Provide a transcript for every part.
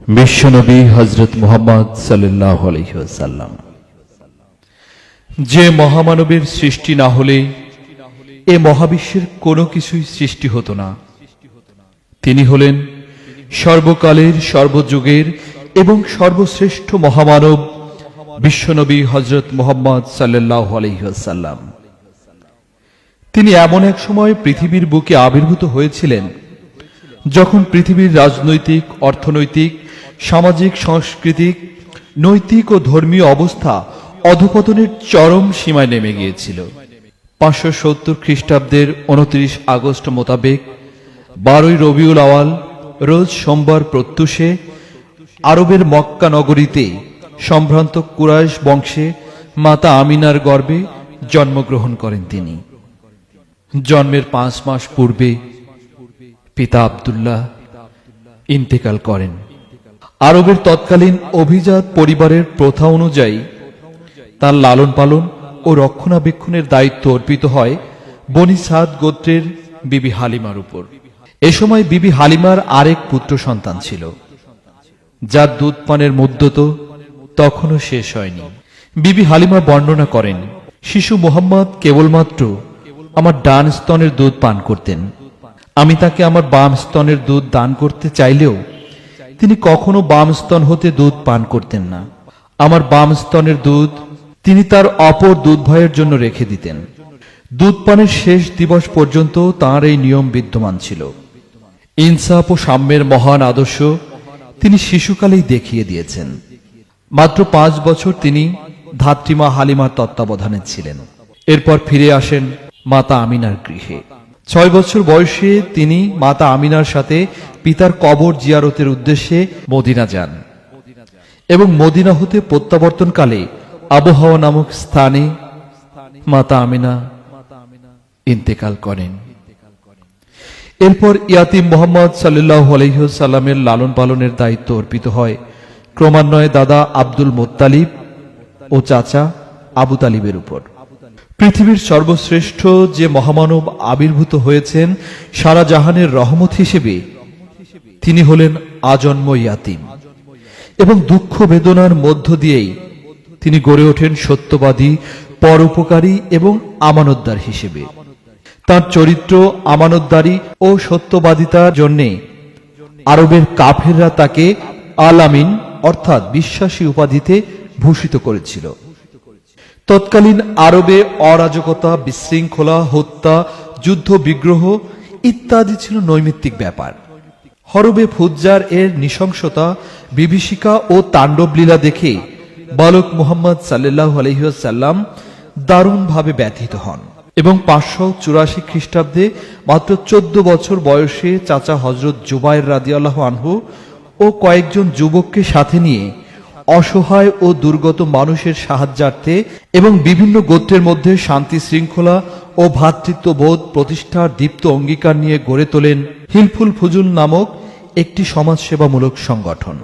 বিশ্বনবী হজরত মুহাম্মদ আলহিহাল্লাম যে মহামানবের সৃষ্টি না হলে এ মহাবিশ্বের কোনো কিছুই সৃষ্টি হতো না। তিনি হলেন সর্বকালের, সর্বযুগের এবং সর্বশ্রেষ্ঠ মহামানব বিশ্বনবী হজরত মোহাম্মদ সাল্লাহ আলহিহাল্লাম তিনি এমন এক সময় পৃথিবীর বুকে আবির্ভূত হয়েছিলেন যখন পৃথিবীর রাজনৈতিক, অর্থনৈতিক সামাজিক, সাংস্কৃতিক, নৈতিক ও ধর্মীয় অবস্থা অধপতনের চরম সীমায় নেমে গিয়েছিল। পাঁচশো সত্তর খ্রিস্টাব্দের উনত্রিশ আগস্ট মোতাবেক বারোই রবিউল আওয়াল রোজ সোমবার প্রত্যুষে আরবের মক্কা নগরীতে সম্ভ্রান্ত কুরাইশ বংশে মাতা আমিনার গর্ভে জন্মগ্রহণ করেন তিনি। জন্মের পাঁচ মাস পূর্বে পিতা আবদুল্লাহ ইন্তেকাল করেন। আরবের তৎকালীন অভিজাত পরিবারের প্রথা অনুযায়ী তার লালন পালন ও রক্ষণাবেক্ষণের দায়িত্ব অর্পিত হয় বনি সাদ গোত্রের বিবি হালিমার উপর। এ সময় বিবি হালিমার আরেক পুত্র সন্তান ছিল, যার দুধ পানের মুদ্যত তখনও শেষ হয়নি। বিবি হালিমা বর্ণনা করেন, শিশু মোহাম্মদ কেবলমাত্র আমার ডান স্তনের দুধ পান করতেন। আমি তাকে আমার বাম স্তনের দুধ দান করতে চাইলেও তিনি কখনো বাম স্তন হতে দুধ পান করতেন না। আমার বাম স্তনের দুধ তিনি তার অপর দুধ ভয়ের জন্য রেখে দিতেন। দুধ পানের শেষ দিবস পর্যন্ত তাঁর এই নিয়ম বিদ্যমান ছিল। ইনসাফ ও সাম্যের মহান আদর্শ তিনি শিশুকালেই দেখিয়ে দিয়েছেন। মাত্র পাঁচ বছর তিনি ধাত্রীমা হালিমার তত্ত্বাবধানে ছিলেন। এরপর ফিরে আসেন মাতা আমিনার গৃহে। ছয় বছর বয়সে তিনি মাতা আমিনার সাথে পিতার কবর জিয়ারতের উদ্দেশ্যে মদিনা যান এবং মদিনা হতে প্রত্যাবর্তনকালে আবহাওয়া নামক স্থানে মাতা আমিনা ইন্তেকাল করেন। এরপর ইয়াতিম মোহাম্মদ সাল্লাহ আলহিসাল্লামের লালন পালনের দায়িত্ব অর্পিত হয়। ক্রমান্বয়ে দাদা আব্দুল মোত্তালিব ও চাচা আবু তালিবের উপর। পৃথিবীর সর্বশ্রেষ্ঠ যে মহামানব আবির্ভূত হয়েছেন, সারা জাহানের রহমত হিসেবে তিনি হলেন আজন্ম ইয়াতিম। এবং দুঃখ বেদনার মধ্য দিয়েই তিনি গড়ে ওঠেন সত্যবাদী, পরোপকারী এবং আমানতদার হিসেবে। তার চরিত্র আমানতদারি ও সত্যবাদিতার জন্যে আরবের কাফেররা তাকে আলামিন অর্থাৎ বিশ্বাসী উপাধিতে ভূষিত করেছিল। তৎকালীন আরবে অরাজকতা, বিশৃঙ্খলা, হত্যা, যুদ্ধ, বিগ্রহ ইত্যাদি ছিল নৈমিত্তিক ব্যাপার। হরবে ফুজ্জার এর নৃশংসতা, বিভীষিকা ও তাণ্ডবলীলা দেখে বালক মোহাম্মদ সাল্লাহ আলহিসাল্লাম দারুণভাবে ব্যথিত হন এবং পাঁচশো চুরাশি খ্রিস্টাব্দে মাত্র চোদ্দ বছর বয়সে চাচা হজরত জুবাইর রাদিয়াল্লাহ আনহু ও কয়েকজন যুবককে সাথে নিয়ে অসহায় ও দুর্গত মানুষের সাহায্যার্থে এবং বিভিন্ন গোত্রের মধ্যে শান্তি শৃঙ্খলা ও ভ্রাতৃত্ববোধ প্রতিষ্ঠার দীপ্ত অঙ্গীকার নিয়ে গড়ে তোলেন হিলফুল ফুজুল নামক একটি সমাজসেবামূলক সংগঠন।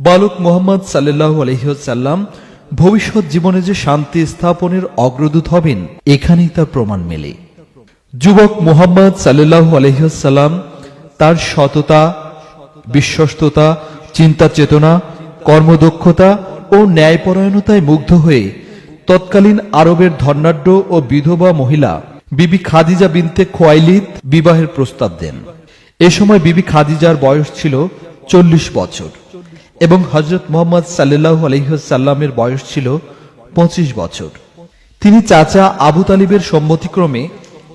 বালক মোহাম্মদ সাল্লাহ আলহিসাল্লাম ভবিষ্যৎ জীবনে যে শান্তি স্থাপনের অগ্রদূত হবেন, এখানেই তার প্রমাণ মেলে। যুবক মোহাম্মদ সাল্লাহ আলহিসাল্লাম তার সততা, বিশ্বস্ততা চিন্তা চেতনা কর্মদক্ষতা ও ন্যায়পরায়ণতায় মুগ্ধ হয়ে তৎকালীন আরবের ধর্নাঢ্য ও বিধবা মহিলা বিবি খাদিজা বিনতে খোয়াইলিদ বিবাহের প্রস্তাব দেন। এ সময় বিবি খাদিজার বয়স ছিল চল্লিশ বছর এবং হজরত মোহাম্মদ সাল্লাহ আলহিসাল্লামের বয়স ছিল পঁচিশ বছর। তিনি চাচা আবু তালিবের সম্মতিক্রমে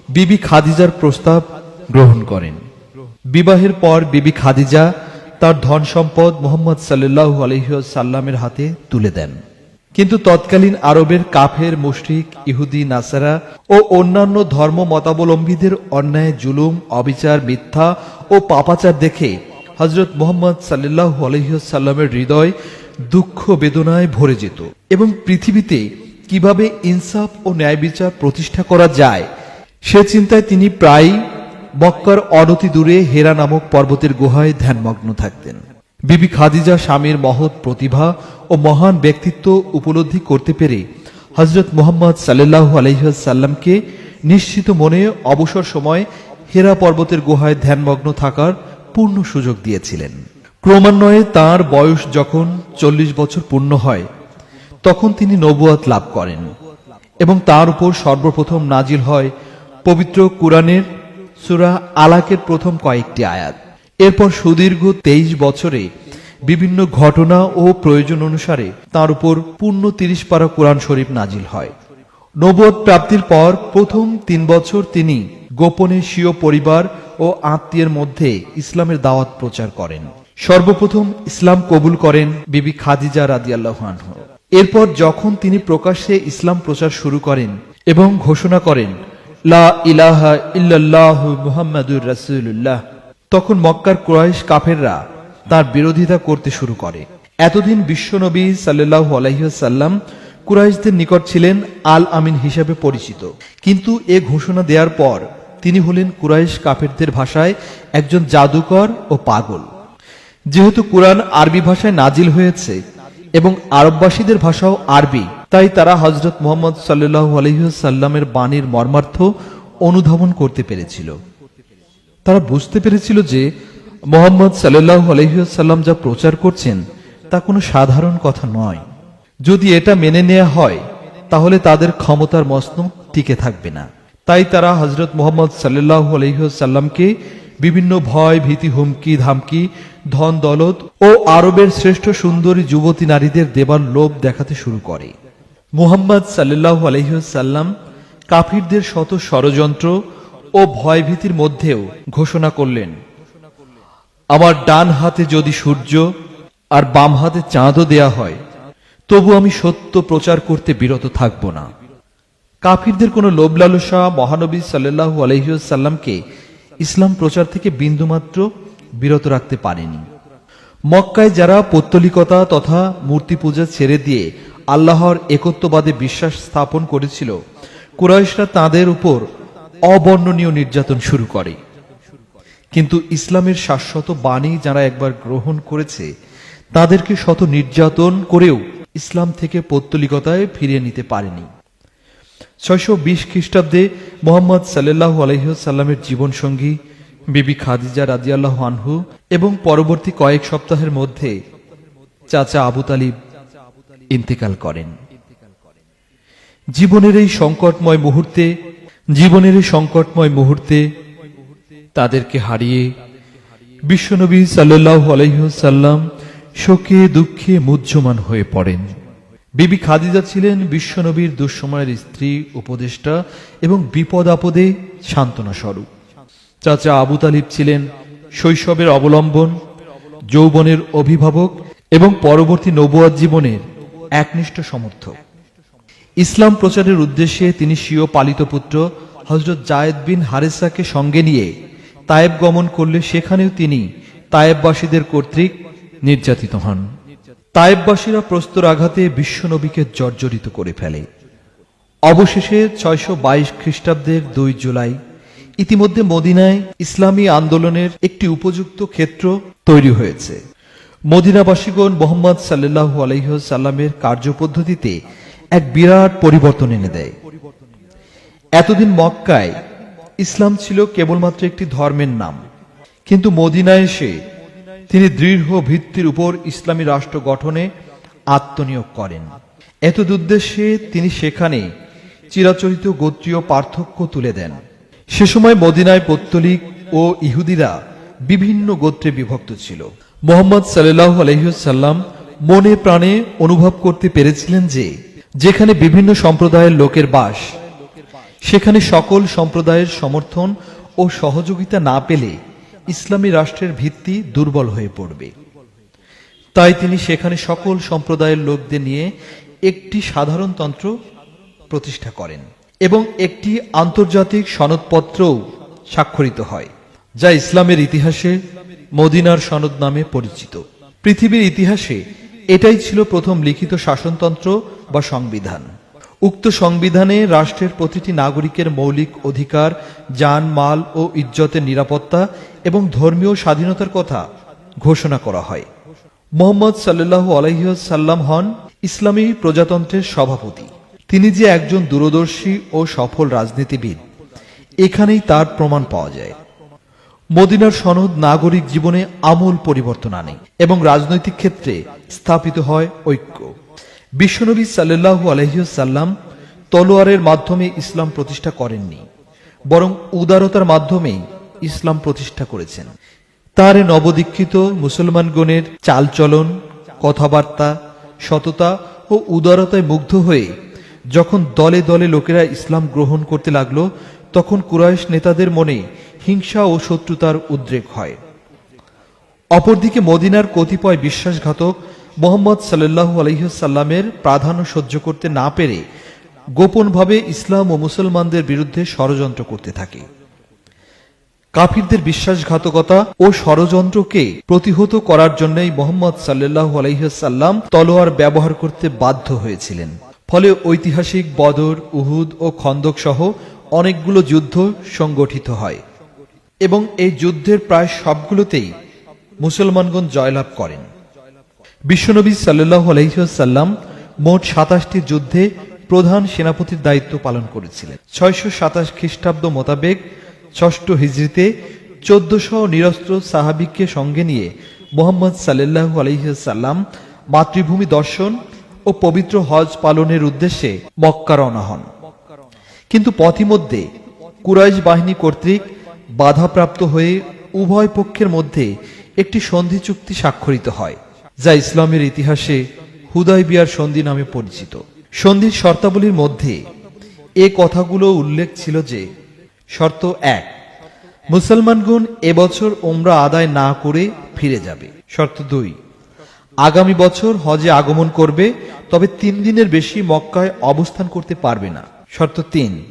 বিবি খাদিজার প্রস্তাব গ্রহণ করেন। বিবাহের পর বিবি খাদিজা তার ধন সম্পদ মোহাম্মদ সাল্লাহ আলহিসাল্লামের হাতে তুলে দেন। কিন্তু তৎকালীন আরবের কাফের, মুশরিক, ইহুদি, নাসারা ও অন্যান্য ধর্ম মতাবলম্বীদের অন্যায়, জুলুম, অবিচার, মিথ্যা ও পাপাচার দেখে হজরত মোহাম্মদ সাল্লাহ আলহিসাল্লামের হৃদয় দুঃখ বেদনায় ভরে যেত এবং পৃথিবীতে কীভাবে ইনসাফ ও ন্যায় বিচার প্রতিষ্ঠা করা যায় সে চিন্তায় তিনি প্রায় মক্কার অনতি দূরে হেরা নামক পর্বতের গুহায় ধ্যানমগ্ন থাকতেন। বিবি খাদিজা স্বামীর মহৎ প্রতিভা ও মহান ব্যক্তিত্ব উপলব্ধি করতে পেরে হজরত মোহাম্মদ সাল্লাহ আলহিসাল্লামকে নিশ্চিত মনে অবসর সময় হেরা পর্বতের গুহায় ধ্যানমগ্ন থাকার পূর্ণ সুযোগ দিয়েছিলেন। ক্রমান্বয়ে তার বয়স যখন চল্লিশ বছর পূর্ণ হয়, তখন তিনি নবুয়াত লাভ করেন এবং তার উপর সর্বপ্রথম নাজিল হয় পবিত্র কুরআনের সূরা আলাকের প্রথম কয়েকটি আয়াত। এরপর সুদীর্ঘ তেইশ বছরে বিভিন্ন ঘটনা ও প্রয়োজন অনুসারে তার উপর পূর্ণ তিরিশ পারা কোরআন শরীফ নাজিল হয়। নবুয়ত প্রাপ্তির পর প্রথম তিন বছর তিনি গোপনে স্বীয় পরিবার ও আত্মীয়ের মধ্যে ইসলামের দাওয়াত প্রচার করেন। সর্বপ্রথম ইসলাম কবুল করেন বিবি খাদিজা রাদিয়াল্লাহু এরপর যখন তিনি প্রকাশ্যে ইসলাম প্রচার শুরু করেন এবং ঘোষণা করেন ইল্লাল্লাহ রাসূলুল্লাহ। তখন মক্কার কুরাইশ কাফেররা তার বিরোধিতা করতে শুরু করে। এতদিন বিশ্বনবী সাল্লাল্লাহু আলাইহি সাল্লাম কুরাইশদের নিকট ছিলেন আল আমিন হিসেবে পরিচিত। কিন্তু এ ঘোষণা দেওয়ার পর তিনি হলেন কুরাইশ কাফেরদের ভাষায় একজন জাদুকর ও পাগল। যেহেতু কোরআন আরবি ভাষায় নাজিল হয়েছে এবং আরববাসীদের ভাষাও আরবি তাই তারা হজরত মোহাম্মদ সাল্লাহ আলহিসাল্লামের বাণীর মর্মার্থ অনুধাবন করতে পেরেছিল। তারা বুঝতে পেরেছিল যে মোহাম্মদ সাল্লাহ আলহিসাল্লাম যা প্রচার করছেন, তা কোনো সাধারণ কথা নয়। যদি এটা মেনে নেওয়া হয়, তাহলে তাদের ক্ষমতার মসনদ টিকে থাকবে না। তাই তারা হজরত মোহাম্মদ সাল্লাহ আলহিসাল্লামকে বিভিন্ন ভয়, ভীতি, হুমকি, ধামকি ধন দৌলত ও আরবের শ্রেষ্ঠ সুন্দরী যুবতী নারীদের দেবার লোভ দেখাতে শুরু করে। মুহাম্মদ সাল্লাহ আলহিসাল্লাম কাফিরদের শত ষড়যন্ত্র ও ভয়ভীতির মধ্যেও ঘোষণা করলেন, আমার ডান হাতে যদি সূর্য আর বাম হাতে চাঁদও দেয়া হয়, তবু আমি সত্য প্রচার করতে বিরত থাকব না। কাফিরদের কোনো লোভ লালসা মহানবী সাল্লাহু আলহিসাল্লামকে ইসলাম প্রচার থেকে বিন্দুমাত্র বিরত রাখতে পারেনি। মক্কায় যারা পৌত্তলিকতা তথা মূর্তি পূজা ছেড়ে দিয়ে আল্লাহর একত্ববাদে বিশ্বাস স্থাপন করেছিল, কুরাইশরা তাদের উপর অবর্ণনীয় নির্যাতন শুরু করে। কিন্তু ইসলামের শাশ্বত বাণী যারা একবার গ্রহণ করেছে, তাদেরকে শত নির্যাতন করেও ইসলাম থেকে পৌত্তলিকতায় ফিরিয়ে নিতে পারেনি। ছয়শো বিশ খ্রিস্টাব্দে মোহাম্মদ সাল্লাহ আলহিসাল্লামের জীবনসঙ্গী বিবি খাদিজা রাজিয়াল্লাহ আনহু এবং পরবর্তী কয়েক সপ্তাহের মধ্যে চাচা আবু তালিব ইন্তেকাল করেন। জীবনের এই সংকটময় মুহূর্তে, জীবনের এই সংকটময় মুহূর্তে তাদেরকে হারিয়ে বিশ্বনবী সাল্লাহ আলহিসাল্লাম শোকে, দুঃখে মুহ্যমান হয়ে পড়েন। বিবি খাদিজা ছিলেন বিশ্বনবীর দুঃসময়ের স্ত্রী, উপদেষ্টা এবং বিপদ আপদে সান্ত্বনা স্বরূপ। চাচা আবু তালিব ছিলেন শৈশবের অবলম্বন, যৌবনের অভিভাবক এবং পরবর্তী নবুয়াদ জীবনের একনিষ্ঠ সমর্থক। ইসলাম প্রচারের উদ্দেশ্যে তিনি স্বীয় পালিত পুত্র হজরত জায়েদ বিন হারেসাকে সঙ্গে নিয়ে তায়েব গমন করলে সেখানেও তিনি তায়েববাসীদের কর্তৃক নির্যাতিত হন। তায়েববাসীরা প্রস্তর আঘাতে বিশ্বনবীকে জর্জরিত করে ফেলে। অবশেষে ছয়শো বাইশ খ্রিস্টাব্দের দুই জুলাই ইতিমধ্যে মদিনায় ইসলামী আন্দোলনের একটি উপযুক্ত ক্ষেত্র তৈরি হয়েছে। মদিনাবাসীগণ মোহাম্মদ সাল্লাহু আলহ্লামের কার্যপদ্ধতিতে এক বিরাট পরিবর্তন এনে দেয়। এতদিন মক্কায় ইসলাম ছিল কেবলমাত্র একটি ধর্মের নাম। কিন্তু মদিনায় এসে তিনি দৃঢ় ভিত্তির উপর ইসলামী রাষ্ট্র গঠনে আত্মনিয়োগ করেন। এত উদ্দেশ্যে তিনি সেখানে চিরাচরিত গোত্রীয় পার্থক্য তুলে দেন। সে সময় মদিনায় পত্তলিক ও ইহুদিরা বিভিন্ন গোত্রে বিভক্ত ছিল। মোহাম্মদ সাল্লাহ আলহিসাল্লাম মনে প্রাণে অনুভব করতে পেরেছিলেন যে, যেখানে বিভিন্ন সম্প্রদায়ের লোকের বাস, সেখানে সকল সম্প্রদায়ের সমর্থন ও সহযোগিতা না পেলে ইসলামী রাষ্ট্রের ভিত্তি দুর্বল হয়ে পড়বে। তাই তিনি সেখানে সকল সম্প্রদায়ের লোকদের নিয়ে একটি সাধারণতন্ত্র প্রতিষ্ঠা করেন এবং একটি আন্তর্জাতিক সনদপত্রও স্বাক্ষরিত হয়। যা ইসলামের ইতিহাসে মদিনার সনদ নামে পরিচিত। পৃথিবীর ইতিহাসে এটাই ছিল প্রথম লিখিত শাসনতন্ত্র বা সংবিধান। উক্ত সংবিধানে রাষ্ট্রের প্রতিটি নাগরিকের মৌলিক অধিকার, যান, মাল ও ইজ্জতের নিরাপত্তা এবং ধর্মীয় স্বাধীনতার কথা ঘোষণা করা হয়। মোহাম্মদ সাল্লাল্লাহু আলহিসাল্লাম হন ইসলামী প্রজাতন্ত্রের সভাপতি। তিনি যে একজন দূরদর্শী ও সফল রাজনীতিবিদ, এখানেই তার প্রমাণ পাওয়া যায়। মদিনার সনদ নাগরিক জীবনে আমূল পরিবর্তন আনে এবং রাজনৈতিক ক্ষেত্রে স্থাপিত হয় ঐক্য। বিশ্বনবী সাল্লাল্লাহু আলহিসাল্লাম তলোয়ারের মাধ্যমে ইসলাম প্রতিষ্ঠা করেননি, বরং উদারতার মাধ্যমে ইসলাম প্রতিষ্ঠা করেছেন। তার নবদীক্ষিত মুসলমানগণের চালচলন, কথাবার্তা, সততা ও উদারতায় মুগ্ধ হয়ে যখন দলে দলে লোকেরা ইসলাম গ্রহণ করতে লাগল, তখন কুরাইশ নেতাদের মনে হিংসা ও শত্রুতার উদ্রেক হয়। অপরদিকে মদিনার কতিপয় বিশ্বাসঘাতক মোহাম্মদ সাল্লাল্লাহু আলহিসাল্লামের প্রাধান্য সহ্য করতে না পেরে গোপনভাবে ইসলাম ও মুসলমানদের বিরুদ্ধে ষড়যন্ত্র করতে থাকে। কাফিরদের বিশ্বাসঘাতকতা ও ষড়যন্ত্রকে প্রতিহত করার জন্যই মোহাম্মদ সাল্লাল্লাহু আলহিহাল্লাম তলোয়ার ব্যবহার করতে বাধ্য হয়েছিলেন। ফলে ঐতিহাসিক বদর, উহুদ ও খন্দক সহ অনেকগুলো যুদ্ধ সংগঠিত হয়। এবং এই যুদ্ধের প্রায় সবগুলোতেই মুসলমানগণ জয়লাভ করেন। বিশ্বনবী সাল্লাহ আলহিহাল্লাম মোট সাতাশটি যুদ্ধে প্রধান সেনাপতির দায়িত্ব পালন করেছিলেন। ছয়শো সাতাশ খ্রিস্টাব্দ মোতাবেক ষষ্ঠ হিজড়িতে চোদ্দশো নিরস্ত্র সাহাবিককে সঙ্গে নিয়ে মোহাম্মদ সাল্লাহ আলহিহাল্লাম মাতৃভূমি দর্শন ও পবিত্র হজ পালনের উদ্দেশ্যে মক্কা রওনা হন। কিন্তু পথিমধ্যে কুরাইশ বাহিনী কর্তৃক বাধাপ্রাপ্ত হয়ে উভয় পক্ষের মধ্যে একটি সন্ধি চুক্তি স্বাক্ষরিত হয়, যা ইসলামের ইতিহাসে হুদাই বিয়ার সন্ধি নামে পরিচিত। সন্ধির শর্তাবলীর মধ্যে এ কথাগুলো উল্লেখ ছিল যে, শর্ত এক, মুসলমানগণ এবছর ওমরা আদায় না করে ফিরে যাবে। শর্ত দুই, আগামী বছর হজে আগমন করবে, তবে তিন দিনের বেশি মক্কায় অবস্থান করতে পারবে না। শর্ত তিন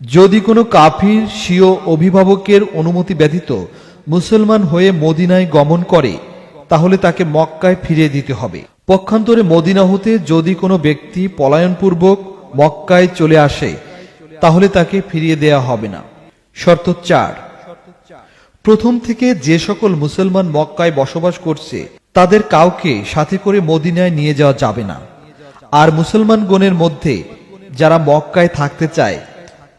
যদি কোনো কাফির স্বীয় অভিভাবকের অনুমতি ব্যতীত মুসলমান হয়ে মদিনায় গমন করে, তাহলে তাকে মক্কায় ফিরিয়ে দিতে হবে। পক্ষান্তরে মদিনা হতে যদি কোনো ব্যক্তি পলায়নপূর্বক মক্কায় চলে আসে, তাহলে তাকে ফিরিয়ে দেয়া হবে না। শর্ত চার। প্রথম থেকে যে সকল মুসলমান মক্কায় বসবাস করছে, তাদের কাউকে সাথে করে মদিনায় নিয়ে যাওয়া যাবে না। আর মুসলমান গণের মধ্যে যারা মক্কায় থাকতে চায়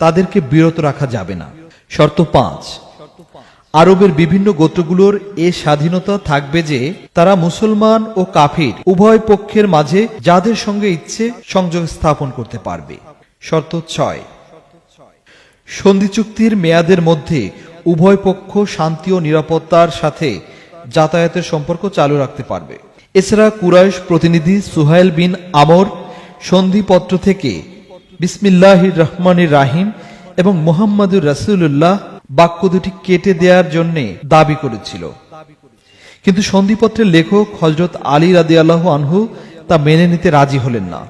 তাদেরকে বিরত রাখা যাবে না। শর্ত পাঁচ, আরবের বিভিন্ন গোত্রগুলোর এ স্বাধীনতা থাকবে যে, তারা মুসলমান ও কাফির উভয় পক্ষের মাঝে যাদের সঙ্গে ইচ্ছে সংযোগ স্থাপন করতে পারবে। শর্ত ছয়, সন্ধি চুক্তির মেয়াদের মধ্যে উভয় পক্ষ শান্তি ও নিরাপত্তার সাথে যাতায়াতের সম্পর্ক চালু রাখতে পারবে। এছাড়া কুরাইশ প্রতিনিধি সুহাইল বিন আমর সন্ধিপত্র থেকে বিসমিল্লাহির রহমানির রাহিম এবং মোহাম্মদুর রাসুল্লাহ বাক্য দুটি কেটে দেওয়ার জন্য দাবি করেছিল। কিন্তু সন্ধিপত্রের লেখক হজরত আলী রাদি আল্লাহ আনহু তা মেনে নিতে রাজি হলেন না।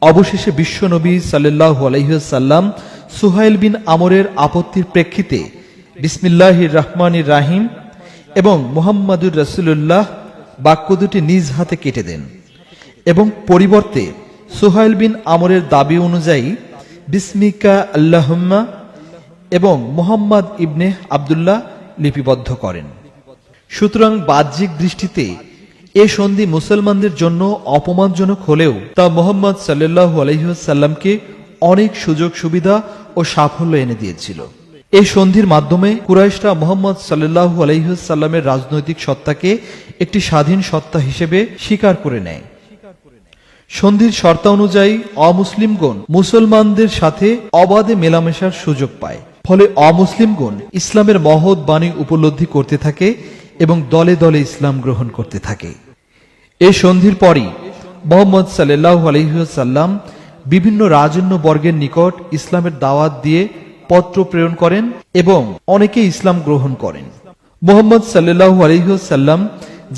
অবশেষে বিশ্বনবী সাল্লাহ আলহিসাল্লাম সুহাইল বিন আমরের আপত্তির প্রেক্ষিতে বিসমিল্লাহির রহমানির রাহিম এবং মোহাম্মদুর রসুল্লাহ বাক্য দুটি নিজ হাতে কেটে দেন এবং পরিবর্তে সুহাইল বিন আমরের দাবি অনুযায়ী, বিসমিকা আল্লাহম্মা এবং মোহাম্মদ ইবনে আবদুল্লাহ লিপিবদ্ধ করেন। সুতরাং বাহ্যিক দৃষ্টিতে এ সন্ধি মুসলমানদের জন্য অপমানজনক হলেও তা মোহাম্মদ সাল্লু আলহিহাল্লামকে অনেক সুযোগ, সুবিধা ও সাফল্য এনে দিয়েছিল। এই সন্ধির মাধ্যমে কুরাইশরা মোহাম্মদ সাল্লু আলহিহাল্লামের রাজনৈতিক সত্তাকে একটি স্বাধীন সত্তা হিসেবে স্বীকার করে নেয়। সন্ধির শর্তা অনুযায়ী অমুসলিমগণ মুসলমানদের সাথে অবাধে মেলামেশার সুযোগ পায়। ফলে অমুসলিমগণ ইসলামের মহৎ বাণী উপলব্ধি করতে থাকে এবং দলে দলে ইসলাম গ্রহণ করতে থাকে। এ সন্ধির পরই মোহাম্মদ সাল্লাহ আলহিহাল্লাম বিভিন্ন রাজন্য বর্গের নিকট ইসলামের দাওয়াত দিয়ে পত্র প্রেরণ করেন এবং অনেকে ইসলাম গ্রহণ করেন। মোহাম্মদ সাল্লাহ আলহিহাল্লাম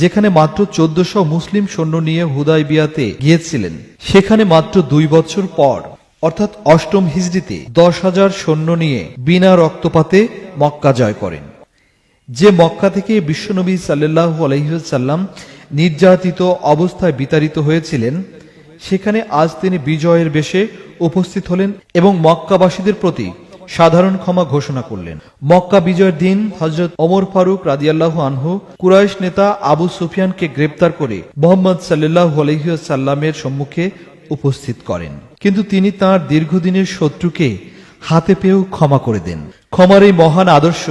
যেখানে মাত্র চোদ্দশো মুসলিম সৈন্য নিয়ে হুদাই বিয়াতে গিয়েছিলেন। সেখানে মাত্র দুই বছর পর, অর্থাৎ অষ্টম হিজড়িতে, দশ হাজার সৈন্য নিয়ে বিনা রক্তপাতে মক্কা জয় করেন। যে মক্কা থেকে বিশ্বনবী সাল্লাহ আলহিসাল্লাম নির্যাতিত অবস্থায় বিতাড়িত হয়েছিলেন, সেখানে আজ তিনি বিজয়ের বেশে উপস্থিত হলেন এবং মক্কাবাসীদের প্রতি সাধারণ ক্ষমা ঘোষণা করলেন। মক্কা বিজয়ের দিন হজরত অমর ফারুক রাদিয়াল্লাহ আনহু কুরাইশ নেতা আবু সুফিয়ানকে গ্রেপ্তার করে মোহাম্মদ সাল্লাহ আলহিসাল্লামের সম্মুখে উপস্থিত করেন। কিন্তু তিনি তার দীর্ঘদিনের শত্রুকে হাতে পেয়েও ক্ষমা করে দেন। ক্ষমার এই মহান আদর্শ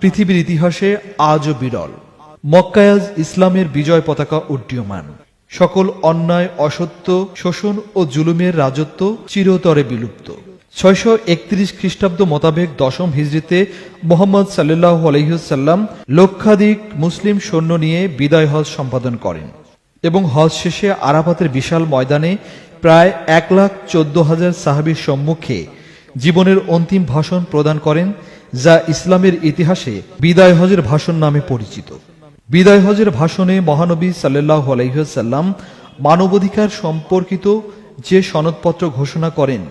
পৃথিবীর ইতিহাসে আজও বিরল। মক্কায়াজ ইসলামের বিজয় পতাকা উড্ডীয়মান। সকল অন্যায়, অসত্য, শোষণ ও জুলুমের রাজত্ব চিরতরে বিলুপ্ত। ছয়শো একত্রিশ খ্রিস্টাব্দ মোতাবেক দশম হিজড়িতে মোহাম্মদ সাল্লাহ আলহিসাল্লাম লক্ষাধিক মুসলিম সৈন্য নিয়ে বিদায় হজ সম্পাদন করেন এবং হজ শেষে আরাফাতের বিশাল ময়দানে প্রায় এক লাখ চোদ্দ হাজার সাহাবির সম্মুখে জীবনের অন্তিম ভাষণ প্রদান করেন, যা ইসলামের ইতিহাসে বিদায় হজের ভাষণ নামে পরিচিত। বিদায় হজের ভাষণে মহানবী সাল্লাহ আলহিহাল্লাম মানবাধিকার সম্পর্কিত যে সনদপত্র ঘোষণা করেন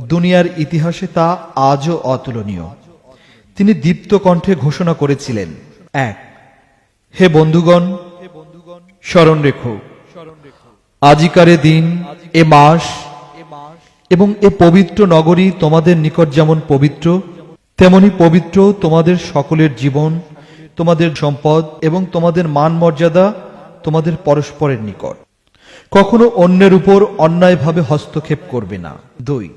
দুনিয়ার ইতিহাসে তা আজও অতুলনীয়। তিনি দীপ্ত কণ্ঠে ঘোষণা করেছিলেন, এক, হে বন্ধুগণ, স্মরণ রেখো। আজিকারে দিন, এ মাস এবং এ পবিত্র নগরী তোমাদের নিকট যেমন পবিত্র, তেমনি পবিত্র তোমাদের সকলের জীবন, তোমাদের সম্পদ এবং তোমাদের মান মর্যাদা তোমাদের পরস্পরের নিকট। কখনো অন্যের উপর অন্যায়ভাবে হস্তক্ষেপ করবে না। দুই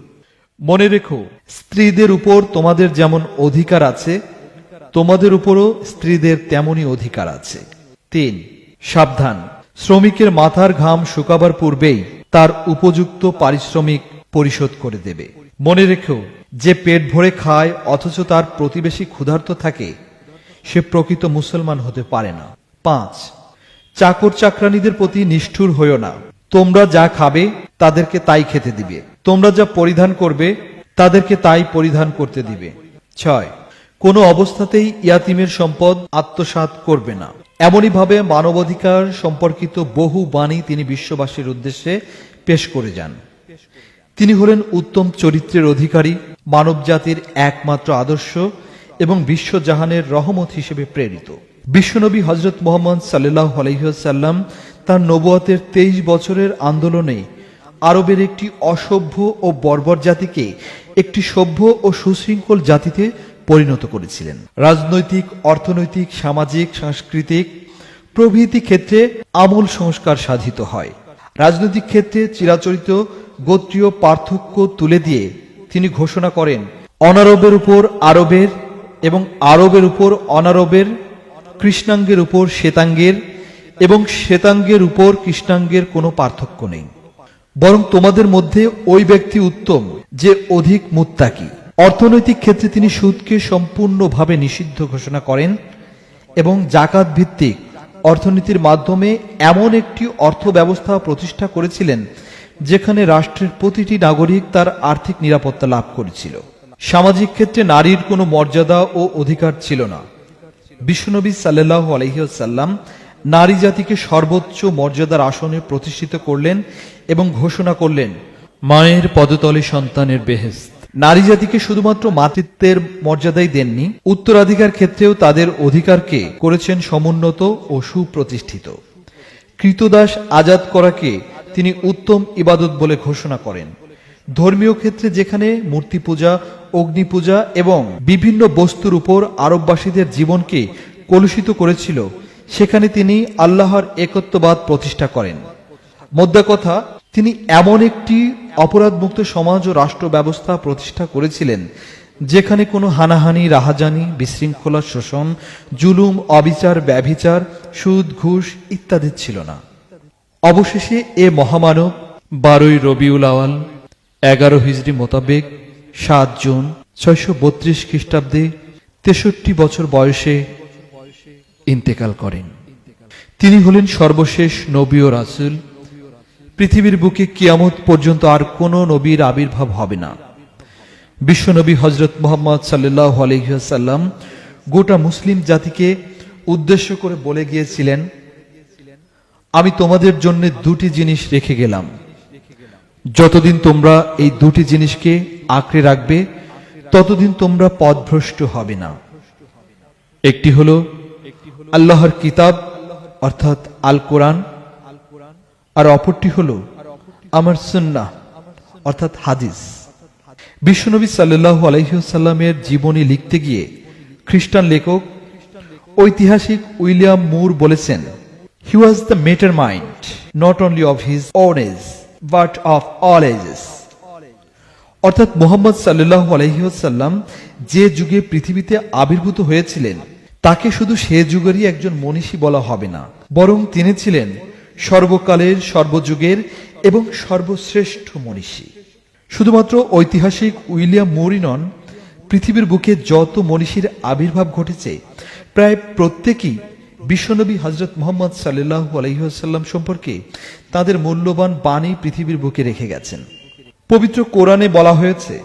মনে রেখো, স্ত্রীদের উপর তোমাদের যেমন অধিকার আছে, তোমাদের উপরও স্ত্রীদের তেমনই অধিকার আছে। তিন, সাবধান। শ্রমিকের মাথার ঘাম শুকাবার পূর্বেই তার উপযুক্ত পারিশ্রমিক পরিশোধ করে দেবে। মনে রেখো, যে পেট ভরে খায় অথচ তার প্রতিবেশী ক্ষুধার্ত থাকে, সে প্রকৃত মুসলমান হতে পারে না। পাঁচ চাকর চাকরানীদের প্রতি নিষ্ঠুর হইও না। তোমরা যা খাবে তাদেরকে তাই খেতে দিবে। তোমরা যা পরিধান করবে, তাদেরকে তাই পরিধান করতে দিবে। ছয়, কোনো অবস্থাতেই ইয়াতিমের সম্পদ আত্মসাৎ করবে না। এমনই ভাবে মানবাধিকার সম্পর্কিত বহু বাণী তিনি বিশ্ববাসীর উদ্দেশ্যে পেশ করে যান। তিনি হলেন উত্তম চরিত্রের অধিকারী, মানবজাতির একমাত্র আদর্শ এবং বিশ্বজাহানের রহমত হিসেবে প্রেরিত। বিশ্বনবী হজরত মোহাম্মদ সাল্লাহ আলহিহাল্লাম তার নবুয়াতের তেইশ বছরের আন্দোলনে আরবের একটি অসভ্য ও বর্বর জাতিকে একটি সভ্য ও সুশৃঙ্খল জাতিতে পরিণত করেছিলেন। রাজনৈতিক, অর্থনৈতিক, সামাজিক, সাংস্কৃতিক প্রভৃতি ক্ষেত্রে আমূল সংস্কার সাধিত হয়। রাজনৈতিক ক্ষেত্রে চিরাচরিত গোত্রীয় পার্থক্য তুলে দিয়ে তিনি ঘোষণা করেন, অনারবের উপর আরবের এবং আরবের উপর অনারবের, কৃষ্ণাঙ্গের উপর শ্বেতাঙ্গের এবং শ্বেতাঙ্গের উপর কৃষ্ণাঙ্গের কোনো পার্থক্য নেই। বরং তোমাদের মধ্যে ওই ব্যক্তি উত্তম, যে অধিক মুত্তাকি। অর্থনৈতিক ক্ষেত্রে তিনি সুদকে সম্পূর্ণভাবে নিষিদ্ধ ঘোষণা করেন এবং জাকাত ভিত্তিক অর্থনীতির মাধ্যমে এমন একটি অর্থ ব্যবস্থা প্রতিষ্ঠা করেছিলেন, যেখানে রাষ্ট্রের প্রতিটি নাগরিক তার আর্থিক নিরাপত্তা লাভ করেছিল। সামাজিক ক্ষেত্রে নারীর কোনো মর্যাদা ও অধিকার ছিল না। বিশ্বনবী সাল্লাহ আলহিসাল্লাম নারী জাতিকে সর্বোচ্চ মর্যাদার আসনে প্রতিষ্ঠিত করলেন এবং ঘোষণা করলেন মায়ের পদতলে সন্তানের বেহেস্ত নারী জাতিকে শুধুমাত্র মাতৃত্বের মর্যাদাই দেননি উত্তরাধিকার ক্ষেত্রেও তাদের অধিকারকে করেছেন সমুন্নত ও সুপ্রতিষ্ঠিত। কৃতদাস আজাদ করাকে তিনি উত্তম ইবাদত বলে ঘোষণা করেন। ধর্মীয় ক্ষেত্রে যেখানে মূর্তি পূজা অগ্নি পূজা এবং বিভিন্ন বস্তুর উপর আরববাসীদের জীবনকে কলুষিত করেছিল সেখানে তিনি আল্লাহর একত্ববাদ প্রতিষ্ঠা করেন। মোদ্দা কথা তিনি এমন একটি অপরাধমুক্ত সমাজ ও রাষ্ট্র ব্যবস্থা প্রতিষ্ঠা করেছিলেন, যেখানে কোনো হানাহানি, রাহাজানি, বিশৃঙ্খলা, শোষণ, জুলুম, অবিচার, ব্যভিচার, সুদ, ঘুষ ইত্যাদি ছিল না। অবশেষে এ মহামানব বারোই রবিউল আওয়াল, এগারো হিজড়ি মোতাবেক সাত জুন ছয়শো বত্রিশ খ্রিস্টাব্দে তেষট্টি বছর বয়সে ইন্তেকাল করেন। তিনি হলেন সর্বশেষ নবী ও রাসুল। পৃথিবীর বুকে কিয়ামত পর্যন্ত আর কোনো নবীর আবির্ভাব হবে না। বিশ্বনবী হজরত মোহাম্মদ সাল্লাহ আলহিহাসাল্লাম গোটা মুসলিম জাতিকে উদ্দেশ্য করে বলে গিয়েছিলেন, আমি তোমাদের জন্য দুটি জিনিস রেখে গেলাম। যতদিন তোমরা এই দুটি জিনিসকে আঁকড়ে রাখবে, ততদিন তোমরা পথভ্রষ্ট হবে না। একটি হলো আল্লাহর কিতাব, অর্থাৎ আল কোরআন আর অপরটি হল আমার সুন্নাহ, অর্থাৎ হাদিস। বিশ্বনবী সাল্লাহ আলহিসাল্লামের জীবনী লিখতে গিয়ে খ্রিস্টান লেখক, ঐতিহাসিক উইলিয়াম মুর বলেছেন he was the master mind not only of his own age but of all ages অর্থাৎ মোহাম্মদ সাল্লাহ আলহিহাসাল্লাম যে যুগে পৃথিবীতে আবির্ভূত হয়েছিলেন, তাকে শুধু সে যুগেরই একজন মনীষী বলা হবে না, বরং তিনি ছিলেন সর্বকালের, সর্বযুগের এবং সর্বশ্রেষ্ঠ মনীষী। শুধুমাত্র ঐতিহাসিক উইলিয়াম মোরি নন, পৃথিবীর বুকে যত মনীষীর আবির্ভাব ঘটেছে, প্রায় প্রত্যেকেই বিশ্বনবী হজরত মোহাম্মদ সাল্লাহ আলহিহাসাল্লাম সম্পর্কে তাদের মূল্যবান বাণী পৃথিবীর বুকে রেখে গেছেন। পবিত্র কোরআনে বলা হয়েছে,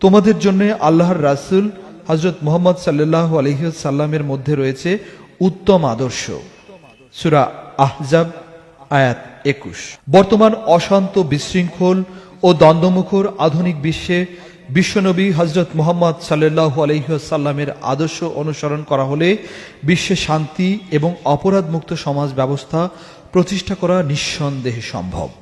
তোমাদের জন্য আল্লাহর রাসূল হজরত মোহাম্মদ সাল্লাহ আলহিসাল্লামের মধ্যে রয়েছে উত্তম আদর্শ। সুরা আহজাব, আয়াত একুশ। বর্তমান অশান্ত বিশৃঙ্খল ও দ্বন্দ্বমুখর আধুনিক বিশ্বে বিশ্বনবী হজরত মোহাম্মদ সাল্লাহ আলহিসাল্লামের আদর্শ অনুসরণ করা হলে বিশ্বে শান্তি এবং অপরাধমুক্ত সমাজ ব্যবস্থা প্রতিষ্ঠা করা নিঃসন্দেহে সম্ভব।